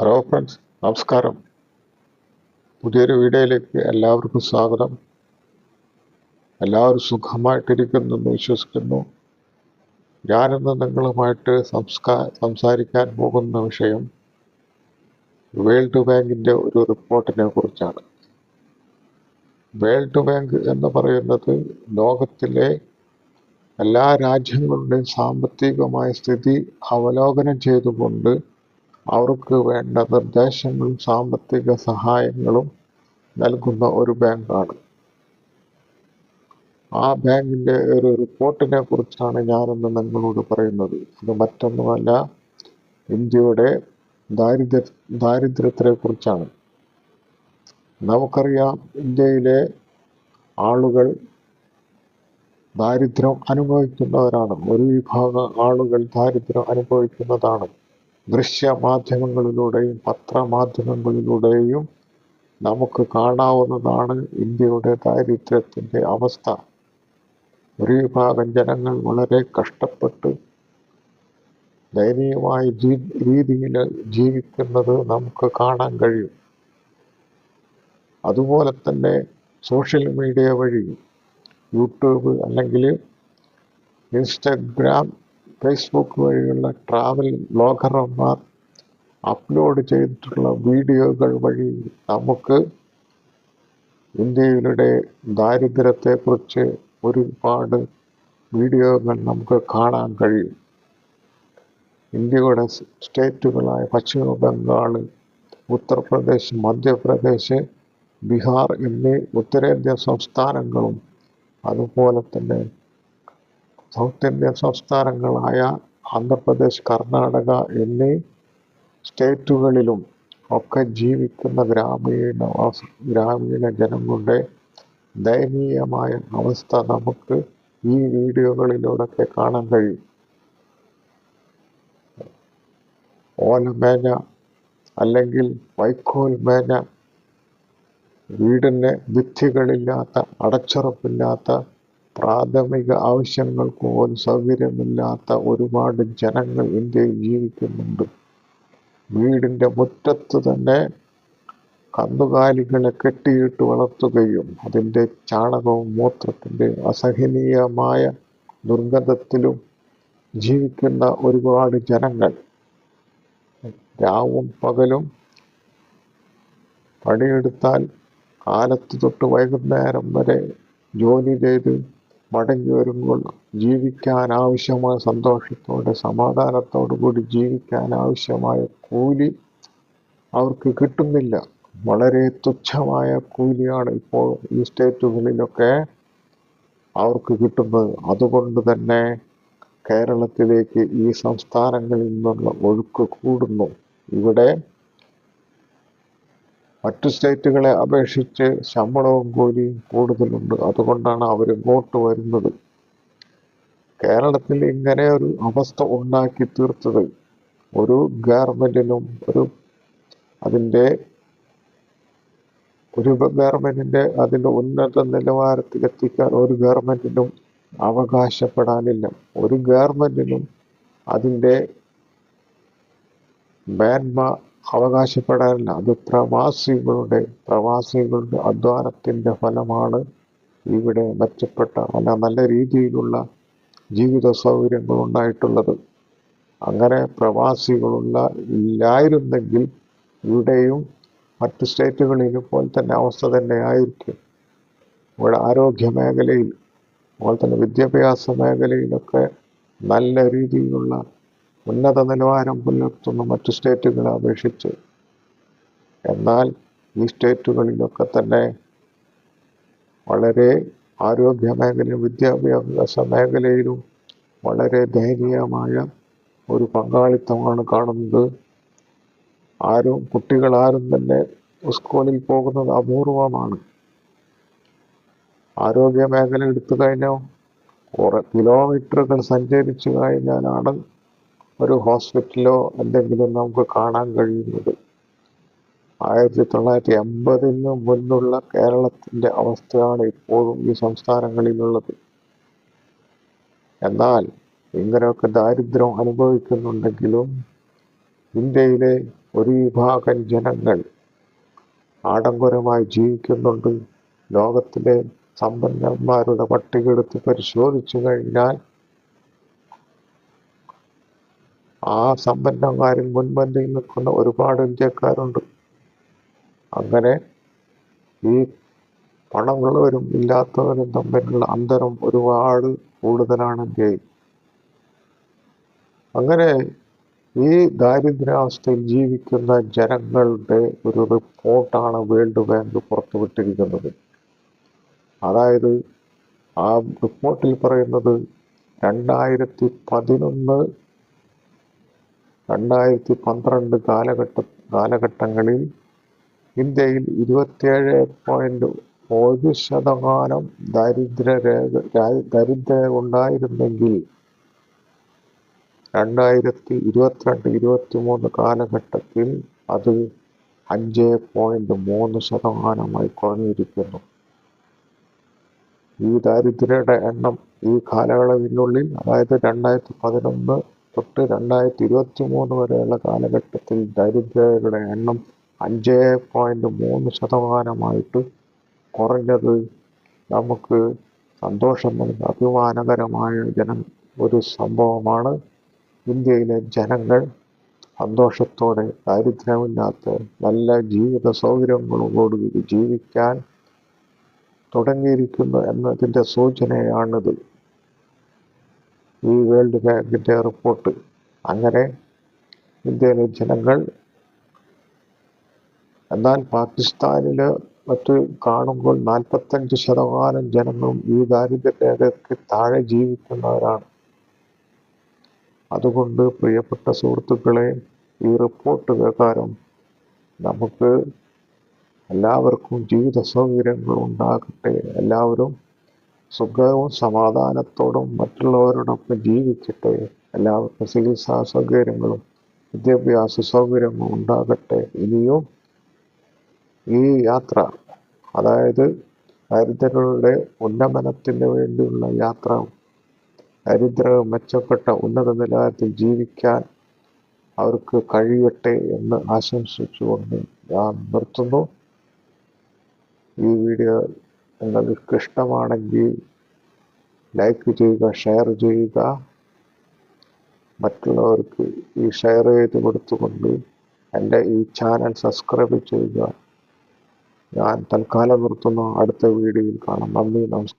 Hello friends നമസ്കാരം. പുതിയൊരു വീഡിയോയിലേക്ക് എല്ലാവർക്കും സ്വാഗതം. എല്ലാവരും സുഖമായിട്ടിരിക്കുന്നു എന്ന് വിശ്വസിക്കുന്നു. ഞാനിന്ന് നിങ്ങളുമായിട്ട് സംസ്കാ സംസാരിക്കാൻ പോകുന്ന വിഷയം വേൾഡ് ബാങ്കിന്റെ ഒരു റിപ്പോർട്ടിനെ കുറിച്ചാണ്. വേൾഡ് ബാങ്ക് എന്ന് പറയുന്നത് ലോകത്തിലെ എല്ലാ രാജ്യങ്ങളുടെയും സാമ്പത്തികമായ സ്ഥിതി അവലോകനം ചെയ്തുകൊണ്ട് അവർക്ക് വേണ്ട നിർദ്ദേശങ്ങളും സാമ്പത്തിക സഹായങ്ങളും നൽകുന്ന ഒരു ബാങ്കാണ്. ആ ബാങ്കിന്റെ ഒരു റിപ്പോർട്ടിനെ കുറിച്ചാണ് ഞാനിന്ന് നിങ്ങളോട് പറയുന്നത്. അത് മറ്റൊന്നുമല്ല ഇന്ത്യയുടെ ദാരിദ്ര്യ ദാരിദ്ര്യത്തെ കുറിച്ചാണ്. നമുക്കറിയാം ഇന്ത്യയിലെ ആളുകൾ ദാരിദ്ര്യം അനുഭവിക്കുന്നവരാണ്. ഒരു വിഭാഗം ആളുകൾ ദാരിദ്ര്യം അനുഭവിക്കുന്നതാണ്. ദൃശ്യമാധ്യമങ്ങളിലൂടെയും പത്രമാധ്യമങ്ങളിലൂടെയും നമുക്ക് കാണാവുന്നതാണ് ഇന്ത്യയുടെ ദാരിദ്ര്യത്തിന്റെ അവസ്ഥ. ഒരു വിഭാഗം ജനങ്ങൾ വളരെ കഷ്ടപ്പെട്ട് ദയനീയമായ ജീ രീതിയിൽ ജീവിക്കുന്നത് നമുക്ക് കാണാൻ കഴിയും. അതുപോലെ തന്നെ സോഷ്യൽ മീഡിയ വഴി യൂട്യൂബ് അല്ലെങ്കിൽ ഇൻസ്റ്റഗ്രാം ഫേസ്ബുക്ക് വഴിയുള്ള ട്രാവൽ ബ്ലോഗർമാർ അപ്ലോഡ് ചെയ്തിട്ടുള്ള വീഡിയോകൾ വഴി നമുക്ക് ഇന്ത്യയുടെ ദാരിദ്ര്യത്തെക്കുറിച്ച് ഒരുപാട് വീഡിയോകൾ നമുക്ക് കാണാൻ കഴിയും. ഇന്ത്യയുടെ സ്റ്റേറ്റുകളായ പശ്ചിമ ബംഗാൾ ഉത്തർപ്രദേശ് മധ്യപ്രദേശ് ബീഹാർ എന്നീ ഉത്തരേന്ത്യൻ സംസ്ഥാനങ്ങളും അതുപോലെ തന്നെ സൗത്ത് ഇന്ത്യൻ സംസ്ഥാനങ്ങളായ ആന്ധ്രാപ്രദേശ് കർണാടക എന്നീ സ്റ്റേറ്റുകളിലും ഒക്കെ ജീവിക്കുന്ന ഗ്രാമീണ ഗ്രാമീണ ജനങ്ങളുടെ ദയനീയമായ അവസ്ഥ നമുക്ക് ഈ വീഡിയോകളിലൂടെയൊക്കെ കാണാൻ കഴിയും. ഓലമേന അല്ലെങ്കിൽ വൈക്കോൽ മേന വീടിന് ഭിത്തികളില്ലാത്ത അടച്ചുറപ്പില്ലാത്ത പ്രാഥമിക ആവശ്യങ്ങൾക്ക് പോലും സൗകര്യമില്ലാത്ത ഒരുപാട് ജനങ്ങൾ ഇന്ത്യയിൽ ജീവിക്കുന്നുണ്ട്. വീടിന്റെ മുറ്റത്ത് തന്നെ കന്നുകാലികളെ കെട്ടിയിട്ട് വളർത്തുകയും അതിന്റെ ചാണകവും മൂത്രത്തിന്റെ അസഹനീയമായ ദുർഗന്ധത്തിലും ജീവിക്കുന്ന ഒരുപാട് ജനങ്ങൾ. രാവും പകലും പണിയെടുത്താൽ കാലത്ത് തൊട്ട് വൈകുന്നേരം വരെ ജോലി ചെയ്ത് മടങ്ങി വരുമ്പോൾ ജീവിക്കാൻ ആവശ്യമായ സന്തോഷത്തോടെ സമാധാനത്തോടു കൂടി ജീവിക്കാൻ ആവശ്യമായ കൂലി അവർക്ക് കിട്ടുന്നില്ല. വളരെ തുച്ഛമായ കൂലിയാണ് ഇപ്പോൾ ഈ സ്റ്റേറ്റുകളിലൊക്കെ അവർക്ക് കിട്ടുന്നത്. അതുകൊണ്ട് തന്നെ കേരളത്തിലേക്ക് ഈ സംസ്ഥാനങ്ങളിൽ നിന്നുള്ള ഒഴുക്ക് കൂടുന്നു. ഇവിടെ മറ്റു സ്റ്റേറ്റുകളെ അപേക്ഷിച്ച് ശമ്പളവും കൂലിയും കൂടുതലുണ്ട്. അതുകൊണ്ടാണ് അവർ ഇങ്ങോട്ട് വരുന്നത്. കേരളത്തിൽ ഇങ്ങനെ ഒരു അവസ്ഥ ഉണ്ടാക്കി തീർത്തത്. ഒരു ഗവൺമെന്റിനും ഒരു അതിന്റെ ഒരു ഗവൺമെന്റിന്റെ അതിന്റെ ഉന്നത നിലവാരത്തിൽ എത്തിക്കാൻ ഒരു ഗവൺമെന്റിനും അവകാശപ്പെടാനില്ല. ഒരു ഗവൺമെന്റിനും അതിന്റെ മേന്മ അവകാശപ്പെടാനില്ല അത് പ്രവാസികളുടെ പ്രവാസികളുടെ അധ്വാനത്തിന്റെ ഫലമാണ് ഇവിടെ മെച്ചപ്പെട്ട അല്ല നല്ല രീതിയിലുള്ള ജീവിത സൗകര്യങ്ങൾ ഉണ്ടായിട്ടുള്ളത്. അങ്ങനെ പ്രവാസികളുള്ള ഇല്ലായിരുന്നെങ്കിൽ ഇവിടെയും മറ്റ് സ്റ്റേറ്റുകളിലും പോലെ തന്നെ അവസ്ഥ തന്നെയായിരിക്കും. ഇവിടെ ആരോഗ്യ മേഖലയിൽ അതുപോലെ തന്നെ വിദ്യാഭ്യാസ മേഖലയിലൊക്കെ നല്ല രീതിയിലുള്ള ഉന്നത നിലവാരം പുലർത്തുന്ന മറ്റു സ്റ്റേറ്റുകളെ അപേക്ഷിച്ച്. എന്നാൽ ഈ സ്റ്റേറ്റുകളിലൊക്കെ തന്നെ വളരെ ആരോഗ്യ മേഖലയിലും വിദ്യാഭ്യാസ മേഖലയിലും വളരെ ദയനീയമായ ഒരു പങ്കാളിത്തമാണ് കാണുന്നത്. ആരും കുട്ടികൾ ആരും തന്നെ സ്കൂളിൽ പോകുന്നത് അപൂർവമാണ്. ആരോഗ്യ മേഖല എടുത്തു കഴിഞ്ഞാൽ കുറെ കിലോമീറ്ററുകൾ സഞ്ചരിച്ചു കഴിഞ്ഞാലാണ് ഒരു ഹോസ്പിറ്റലോ എന്തെങ്കിലും നമുക്ക് കാണാൻ കഴിയുന്നത് ആയിരത്തി തൊള്ളായിരത്തി എൺപതിന് മുന്നുള്ള കേരളത്തിന്റെ അവസ്ഥയാണ് ഇപ്പോഴും ഈ സംസ്ഥാനങ്ങളിലുള്ളത്. എന്നാൽ ഇങ്ങനെയൊക്കെ ദാരിദ്ര്യം അനുഭവിക്കുന്നുണ്ടെങ്കിലും ഇന്ത്യയിലെ ഒരു വിഭാഗം ജനങ്ങൾ ആഡംബരമായി ജീവിക്കുന്നുണ്ട്. ലോകത്തിലെ സമ്പന്നന്മാരുടെ പട്ടിക എടുത്ത് പരിശോധിച്ചു കഴിഞ്ഞാൽ ആ സമ്പന്നന്മാരിൽ മുൻപന്തിയിൽ നിൽക്കുന്ന ഒരുപാട് ഇന്ത്യക്കാരുണ്ട്. അങ്ങനെ ഈ പണമുള്ളവരും ഇല്ലാത്തവരും തമ്മിലുള്ള അന്തരം ഒരുപാട് കൂടുതലാണ് ഇന്ത്യയിൽ. അങ്ങനെ ഈ ദാരിദ്ര്യാവസ്ഥയിൽ ജീവിക്കുന്ന ജനങ്ങളുടെ ഒരു റിപ്പോർട്ടാണ് വേൾഡ് ബാങ്ക് പുറത്തുവിട്ടിരിക്കുന്നത്. അതായത് ആ റിപ്പോർട്ടിൽ പറയുന്നത് രണ്ടായിരത്തി പതിനൊന്ന് രണ്ടായിരത്തി പന്ത്രണ്ട് കാലഘട്ട കാലഘട്ടങ്ങളിൽ ഇന്ത്യയിൽ ഇരുപത്തിയേഴ് പോയിന്റ് ഒരു ശതമാനം ദരിദ്ര രേഖ ദരിദ്രർ ഉണ്ടായിരുന്നെങ്കിൽ രണ്ടായിരത്തി ഇരുപത്തിരണ്ട് ഇരുപത്തി മൂന്ന് കാലഘട്ടത്തിൽ അത് അഞ്ച് പോയിന്റ് മൂന്ന് ശതമാനമായി കുറഞ്ഞിരിക്കുന്നു. ഈ ദാരിദ്ര്യയുടെ എണ്ണം ഈ കാലയളവിനുള്ളിൽ അതായത് രണ്ടായിരത്തി പതിനൊന്ന് തൊട്ട് രണ്ടായിരത്തി ഇരുപത്തി മൂന്ന് വരെയുള്ള കാലഘട്ടത്തിൽ ദരിദ്രരുടെ എണ്ണം അഞ്ച് പോയിന്റ് മൂന്ന് ശതമാനമായിട്ട് കുറഞ്ഞത് നമുക്ക് സന്തോഷം നൽകുന്ന അഭിമാനകരമായ ജനം ഒരു സംഭവമാണ്. ഇന്ത്യയിലെ ജനങ്ങൾ സന്തോഷത്തോടെ ദാരിദ്ര്യമില്ലാത്ത നല്ല ജീവിത സൗകര്യങ്ങളോടുകൂടി ജീവിക്കാൻ തുടങ്ങിയിരിക്കുന്നു എന്നതിന്റെ സൂചനയാണിത്. ഈ വേൾഡ് ബാങ്കിന്റെ റിപ്പോർട്ട്. അങ്ങനെ ഇന്ത്യയിലെ ജനങ്ങൾ എന്നാൽ പാകിസ്ഥാനിൽ മറ്റ് കാണുമ്പോൾ നാൽപ്പത്തഞ്ച് ശതമാനം ജനങ്ങളും ഈ ദാരിദ്ര്യരേഖയ്ക്ക് താഴെ ജീവിക്കുന്നവരാണ്. അതുകൊണ്ട് പ്രിയപ്പെട്ട സുഹൃത്തുക്കളെ ഈ റിപ്പോർട്ട് പ്രകാരം നമുക്ക് എല്ലാവർക്കും ജീവിത സൗകര്യങ്ങൾ ഉണ്ടാകട്ടെ. എല്ലാവരും സുഖവും സമാധാനത്തോടും മറ്റുള്ളവരോടൊപ്പം ജീവിക്കട്ടെ. എല്ലാവർക്കും ചികിത്സാ സൗകര്യങ്ങളും വിദ്യാഭ്യാസ സൗകര്യങ്ങളും ഉണ്ടാകട്ടെ. ഇനിയും ഈ യാത്ര അതായത് ദരിദ്രരുടെ ഉന്നമനത്തിന് വേണ്ടിയുള്ള യാത്ര ദരിദ്ര മെച്ചപ്പെട്ട ഉന്നത നിലവാരത്തിൽ ജീവിക്കാൻ അവർക്ക് കഴിയട്ടെ എന്ന് ആശംസിച്ചുകൊണ്ട് ഞാൻ നിർത്തുന്നു. ഈ വീഡിയോ നിങ്ങൾക്ക് ഇഷ്ടമാണെങ്കിൽ ലൈക്ക് ചെയ്യുക ഷെയർ ചെയ്യുക. മറ്റുള്ളവർക്ക് ഈ ഷെയർ ചെയ്ത് കൊടുത്തുകൊണ്ട് എന്റെ ഈ ചാനൽ സബ്സ്ക്രൈബ് ചെയ്യുക. ഞാൻ തൽക്കാലം നിർത്തുന്നു. അടുത്ത വീഡിയോയിൽ കാണാം. നന്ദി നമസ്കാരം.